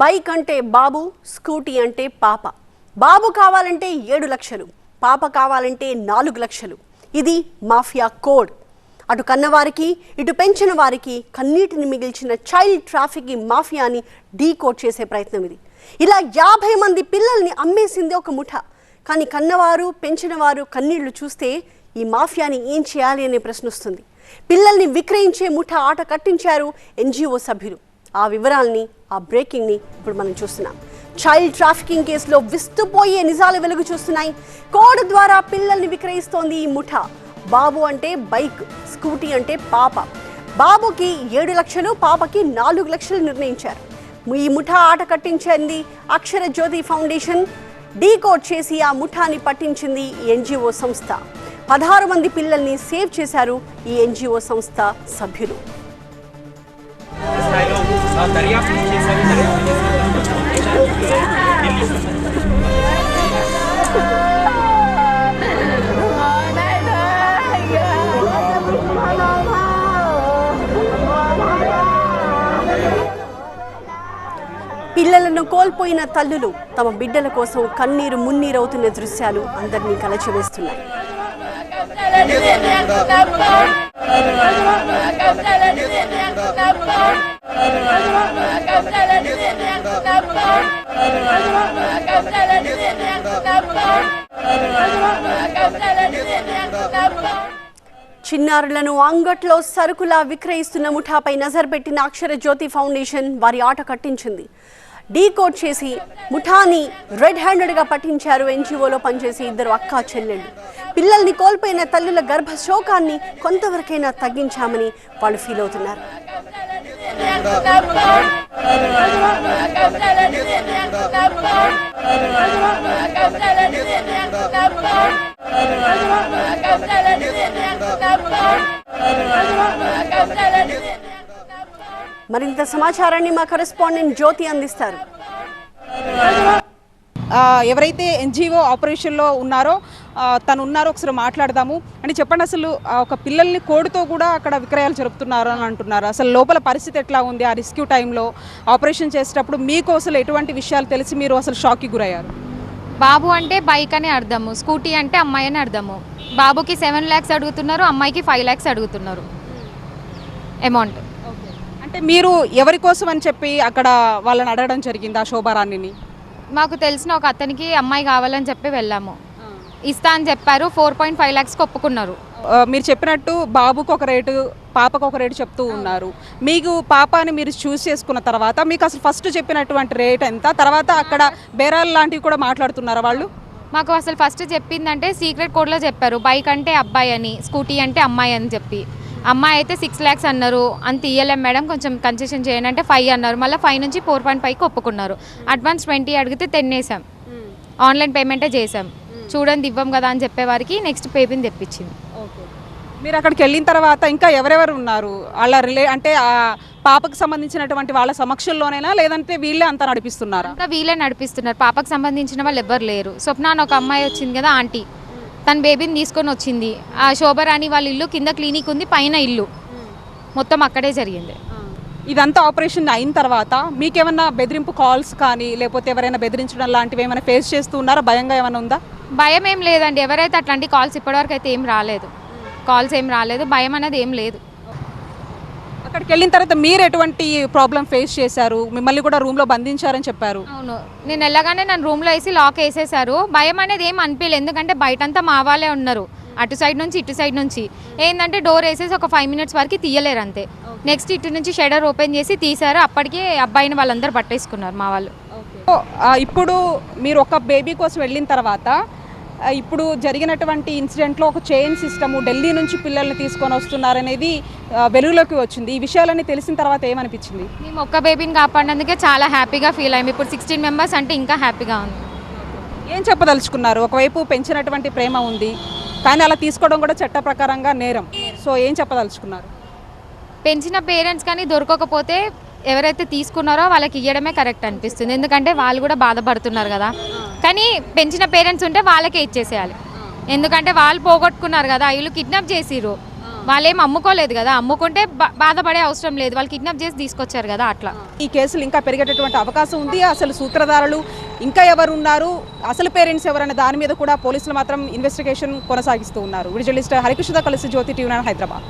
Bike అంటే బాబు scooty అంటే పాప. బాబు కావాలంటే ఏడు లక్షలు పాప కావాలంటే నాలుగు లక్షలు. ఇది మాఫియా కోడ్. అటు కన్నవారికి ఇటు పెంచిన వారికి కన్నీటిని మిగిల్చిన చైల్డ్ ట్రాఫికింగ్ మాఫియాని డీకోడ్ చేసే ప్రయత్నం ఇది. ఇలా యాభై మంది పిల్లల్ని అమ్మేసింది ఒక ముఠ. కానీ కన్నవారు పెంచినవారు కన్నీళ్ళు చూస్తే ఈ మాఫియాని ఏం చేయాలి అనే ప్రశ్న వస్తుంది. పిల్లల్ని విక్రయించే ముఠ ఆట కట్టించారు ఎన్జిఓ సభ్యులు. ఆ వివరాల్ని ఆ బ్రేకింగ్ని ఇప్పుడు మనం చూస్తున్నాం. చైల్డ్ ట్రాఫికింగ్ కేసులో విస్తుపోయే నిజాలు వెలుగు చూస్తున్నాయి. కోడ్ ద్వారా పిల్లల్ని విక్రయిస్తోంది ఈ ముఠ. బాబు అంటే బైక్ స్కూటీ అంటే పాప. బాబుకి ఏడు లక్షలు పాపకి నాలుగు లక్షలు నిర్ణయించారు. ఈ ముఠా ఆట కట్టించింది అక్షర జ్యోతి ఫౌండేషన్. డీకోడ్ చేసి ఆ ముఠాని పట్టించింది ఈ ఎన్జిఓ సంస్థ. పదహారు మంది పిల్లల్ని సేవ్ చేశారు ఈ ఎన్జిఓ సంస్థ సభ్యులు. దర్యాప్తు చేశారు దర్యాప్తు పిల్లలను కోల్పోయిన తల్లులు తమ బిడ్డల కోసం కన్నీరు మున్నీరవుతున్న దృశ్యాలు అందరినీ కలచివేస్తున్నాయి. చిన్నారులను అంగట్లో సరుకులా విక్రయిస్తున్న ముఠాపై నజర్ పెట్టిన అక్షర జ్యోతి ఫౌండేషన్ వారి ఆట కట్టించింది. డీకోడ్ చేసి ముఠాని రెడ్ హ్యాండెడ్గా పట్టించారు ఎన్జిఓలో పనిచేసే ఇద్దరు అక్కా చెల్లెళ్ళు. పిల్లల్ని కోల్పోయిన తల్లుల గర్భ శోకాన్ని కొంతవరకైనా తగ్గించామని వాళ్ళు ఫీల్ అవుతున్నారు. మరింత సమాచారాన్ని మా కరెస్పాండెంట్ జ్యోతి అందిస్తారు. ఎవరైతే ఎన్జిఓ ఆపరేషన్లో ఉన్నారో తను ఉన్నారో ఒకసారి మాట్లాడదాము. అని చెప్పండి అసలు ఒక పిల్లల్ని కోడితో కూడా అక్కడ విక్రయాలు జరుపుతున్నారు అని అంటున్నారు. అసలు లోపల పరిస్థితి ఎట్లా ఉంది? ఆ రెస్క్యూ టైంలో ఆపరేషన్ చేసేటప్పుడు మీకు అసలు ఎటువంటి విషయాలు తెలిసి మీరు అసలు షాక్కి గురయ్యారు? బాబు అంటే బైక్ అని అర్థము స్కూటీ అంటే అమ్మాయి అని అర్థము. బాబుకి సెవెన్ ల్యాక్స్ అడుగుతున్నారు అమ్మాయికి ఫైవ్ ల్యాక్స్ అడుగుతున్నారు. అమౌంట్ అంటే మీరు ఎవరి కోసం అని చెప్పి అక్కడ వాళ్ళని అడగడం జరిగింది ఆ శోభారాణిని? మాకు తెలిసిన ఒక అతనికి అమ్మాయి కావాలని చెప్పి వెళ్ళాము. ఇస్తా అని చెప్పారు ఫోర్ పాయింట్ ఫైవ్ ల్యాక్స్కి ఒప్పుకున్నారు మీరు చెప్పినట్టు బాబుకు ఒక రేటు పాపకు ఒక రేటు చెప్తూ ఉన్నారు. మీకు పాపని మీరు చూస్ చేసుకున్న తర్వాత మీకు అసలు ఫస్ట్ చెప్పినటువంటి రేట్ ఎంత? తర్వాత అక్కడ బేరాలు లాంటివి కూడా మాట్లాడుతున్నారా వాళ్ళు? మాకు అసలు ఫస్ట్ చెప్పిందంటే సీక్రెట్ కోడ్లో చెప్పారు. బైక్ అంటే అబ్బాయి అని స్కూటీ అంటే అమ్మాయి అని చెప్పి. అమ్మాయి అయితే సిక్స్ ల్యాక్స్ అన్నారు. అంత ఇయ్యలేం మేడం కొంచెం కన్సెషన్ చేయండి అంటే ఫైవ్ అన్నారు. మళ్ళీ ఫైవ్ నుంచి ఫోర్ పాయింట్ ఫైవ్కి ఒప్పుకున్నారు. అడ్వాన్స్ ట్వంటీ అడిగితే టెన్ వేసాం. ఆన్లైన్ పేమెంటే చేసాం. చూడండి ఇవ్వం కదా అని చెప్పేవారికి నెక్స్ట్ పేమెంట్ తెప్పించింది. మీరు అక్కడికి వెళ్ళిన తర్వాత ఇంకా ఎవరెవరు ఉన్నారు? వాళ్ళ రిలే అంటే ఆ పాపకు సంబంధించినటువంటి వాళ్ళ సమక్షంలోనేనా? లేదంటే వీళ్ళే అంతా నడిపిస్తున్నారా? ఇంకా వీళ్ళే నడిపిస్తున్నారు. పాపకు సంబంధించిన వాళ్ళు ఎవ్వరు లేరు. స్వప్న అని ఒక అమ్మాయి వచ్చింది కదా ఆంటీ. తన బేబీని తీసుకొని వచ్చింది. ఆ శోభరాణి వాళ్ళ ఇల్లు కింద క్లినిక్ ఉంది పైన ఇల్లు. మొత్తం అక్కడే జరిగింది. ఇదంతా ఆపరేషన్ అయిన తర్వాత మీకేమన్నా బెదిరింపు కాల్స్ కానీ లేకపోతే ఎవరైనా బెదిరించడం లాంటివి ఏమైనా ఫేస్ చేస్తూ ఉన్నారా? భయంగా ఏమైనా ఉందా? భయం ఏం లేదండి. ఎవరైతే అట్లాంటి కాల్స్ ఇప్పటివరకు అయితే ఏం రాలేదు. కాల్స్ ఏం రాలేదు భయం అనేది ఏం లేదు. అక్కడికి వెళ్ళిన తర్వాత మీరు ఎటువంటి ప్రాబ్లం ఫేస్ చేశారు? మిమ్మల్ని కూడా రూమ్లో బంధించారని చెప్పారు. అవును. నేను వెళ్ళగానే నన్ను రూమ్లో వేసి లాక్ వేసేసారు భయం అనేది ఏం అనిపించలేదు. ఎందుకంటే బయటంతా మా వాళ్ళే ఉన్నారు. అటు సైడ్ నుంచి ఇటు సైడ్ నుంచి. ఏంటంటే డోర్ వేసేసి ఒక ఫైవ్ మినిట్స్ వరకు తీయలేరు అంతే. నెక్స్ట్ ఇటు నుంచి షెడర్ ఓపెన్ చేసి తీశారు. అప్పటికే అబ్బాయిని వాళ్ళందరూ పట్టేసుకున్నారు మా వాళ్ళు. ఇప్పుడు మీరు ఒక బేబీ కోసం వెళ్ళిన తర్వాత ఇప్పుడు జరిగినటువంటి ఇన్సిడెంట్లో ఒక చైన్ సిస్టము ఢిల్లీ నుంచి పిల్లల్ని తీసుకొని వస్తున్నారనేది వెలుగులోకి వచ్చింది. ఈ విషయాలన్నీ తెలిసిన తర్వాత ఏమనిపించింది? మేము ఒక్క బేబీని కాపాడినందుకే చాలా హ్యాపీగా ఫీల్ అయ్యాము ఇప్పుడు సిక్స్టీన్ మెంబర్స్ అంటే ఇంకా హ్యాపీగా ఉంది. ఏం చెప్పదలుచుకున్నారు? ఒకవైపు పెంచినటువంటి ప్రేమ ఉంది కానీ అలా తీసుకోవడం కూడా చట్ట ప్రకారంగా నేరం. సో ఏం చెప్పదలుచుకున్నారు? పెంచిన పేరెంట్స్ కానీ దొరకకపోతే ఎవరైతే తీసుకున్నారో వాళ్ళకి ఇవ్వడమే కరెక్ట్ అనిపిస్తుంది. ఎందుకంటే వాళ్ళు కూడా బాధపడుతున్నారు కదా. కానీ పెంచిన పేరెంట్స్ ఉంటే వాళ్ళకే ఇచ్చేసేయాలి. ఎందుకంటే వాళ్ళు పోగొట్టుకున్నారు కదా వీళ్ళు కిడ్నాప్ చేసిర్రు. వాళ్ళేం అమ్ముకోలేదు కదా అమ్ముకుంటే బాధపడే అవసరం లేదు. వాళ్ళు కిడ్నాప్ చేసి తీసుకొచ్చారు కదా అట్లా. ఈ కేసులు ఇంకా పెరిగేటటువంటి అవకాశం ఉంది. అసలు సూత్రధారులు ఇంకా ఎవరు ఉన్నారు అసలు పేరెంట్స్ ఎవరనే దాని మీద కూడా పోలీసులు మాత్రం ఇన్వెస్టిగేషన్ కొనసాగిస్తూ ఉన్నారు. విజువలిస్ట్ హరికృష్ణ కలిసి జ్యోతి టీవీ హైదరాబాద్.